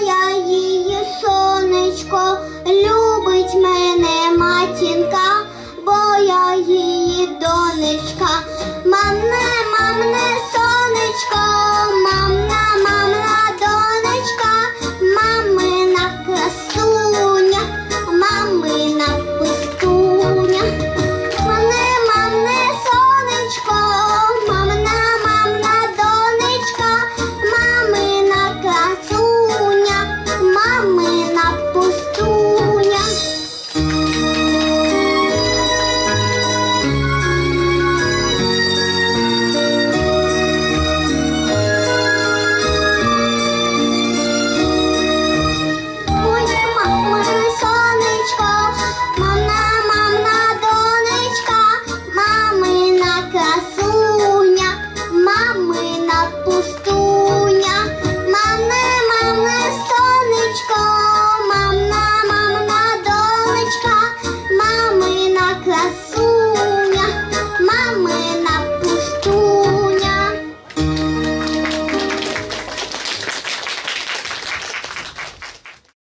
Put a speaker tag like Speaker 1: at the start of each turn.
Speaker 1: моя її сонечко, любить мене матінка, бо я її донечка.